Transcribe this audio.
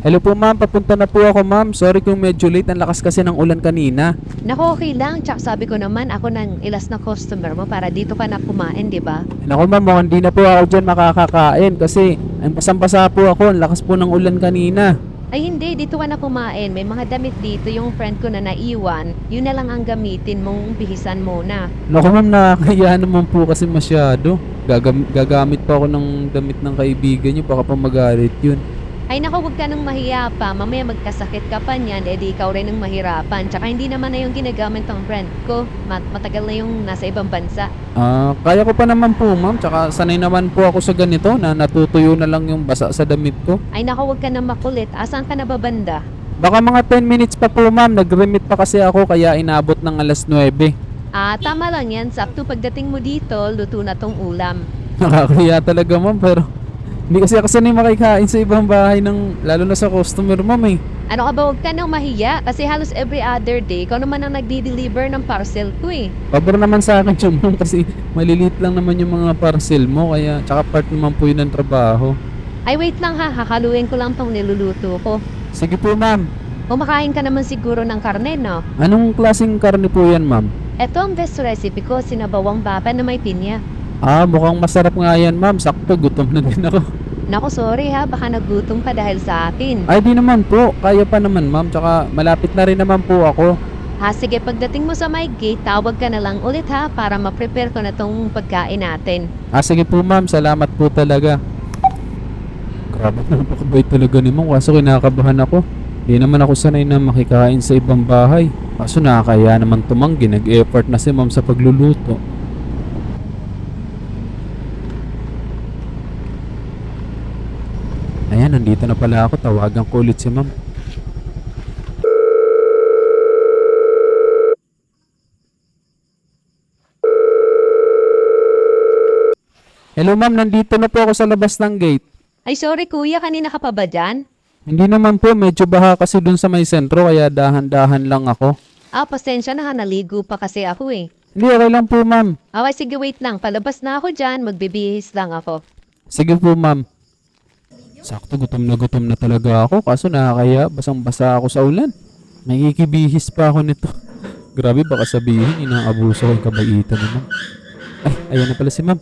Hello po ma'am, papunta na po ako ma'am. Sorry kung medyo late, ang lakas kasi ng ulan kanina. Naku, okay lang. Tsak sabi ko naman, ako nang ilas na customer mo para dito ka na kumain, di ba? Naku ma'am, mukhang di na po ako dyan makakakain kasi ang pasang-pasa po ako, ang lakas po ng ulan kanina. Ay hindi, dito ka na kumain. May mga damit dito, yung friend ko na naiwan. Yun na lang ang gamitin mong bihisan muna. Naku ma'am, nakakaya naman po kasi masyado. Gagam- gagamit pa ako ng damit ng kaibigan niyo, baka pa magalit yun. Ay naku, huwag ka nang mahiya pa. Mamaya magkasakit ka pa niyan, edi ikaw rin ang mahirapan. Tsaka hindi naman na yung ginagamit ng friend ko. Mat matagal na yung nasa ibang bansa. Ah, kaya ko pa naman po ma'am, tsaka sanay naman po ako sa ganito na natutuyo na lang yung basa sa damit ko. Ay naku, huwag ka nang makulit. Asan ka na babanda? Baka mga 10 minutes pa po ma'am, nag-remit pa kasi ako kaya inabot ng alas 9. Ah, tama lang yan. Sakto pagdating mo dito, luto na tong ulam. Nakakaya talaga ma'am pero hindi kasi ako sanay makikain sa ibang bahay ng lalo na sa customer ma'am eh. Ano ka ba, huwag ka nang mahiya. Kasi halos every other day, ikaw naman ang nagdi-deliver ng parcel ko eh. Pabor naman sa akin yun ma'am kasi maliliit lang naman yung mga parcel mo kaya tsaka part naman po yun ng trabaho. Ay, wait lang ha. Hakaluin ko lang tong niluluto ko. Sige po ma'am. Kumakain ka naman siguro ng karne, no? Anong klaseng karne po yan ma'am? Ito ang best recipe ko, sinabawang bapa na may pinya. Ah, mukhang masarap nga yan ma'am. Sakto, gutom na din ako. Naku, sorry ha. Baka nagutom ka dahil sa akin. Ay di naman po, kaya pa naman ma'am. Tsaka malapit na rin naman po ako. Ha, sige, pagdating mo sa my gate, tawag ka na lang ulit ha para ma-prepare ko na tong pagkain natin. Ah, sige po ma'am, salamat po talaga. Grabe, napakabait talaga ni ma'am. Kaso kinakabahan ako. Hindi naman ako sanay na makikain sa ibang bahay. Kaso nakakaya naman tumanggi. Nag-effort na si ma'am sa pagluluto. Ayan, nandito na pala ako. Tawagan ko ulit si ma'am. Hello ma'am, nandito na po ako sa labas ng gate. Ay, sorry kuya, kanina ka pa ba dyan? Hindi naman po, medyo baha kasi dun sa may sentro kaya dahan-dahan lang ako. Ah, pasensya na ha, naligo pa kasi ako eh. Hindi, okay lang po ma'am. Okay, sige, wait lang. Palabas na ako dyan, magbibihis lang ako. Sige po ma'am. Sakto, gutom na gutom na talaga ako kaso nakakaya, basang-basa ako sa ulan. May ikibihis pa ako nito. Grabe, baka sabihin, inaabuso ko yung kabaitan ni. Ay, ayan na pala si ma'am.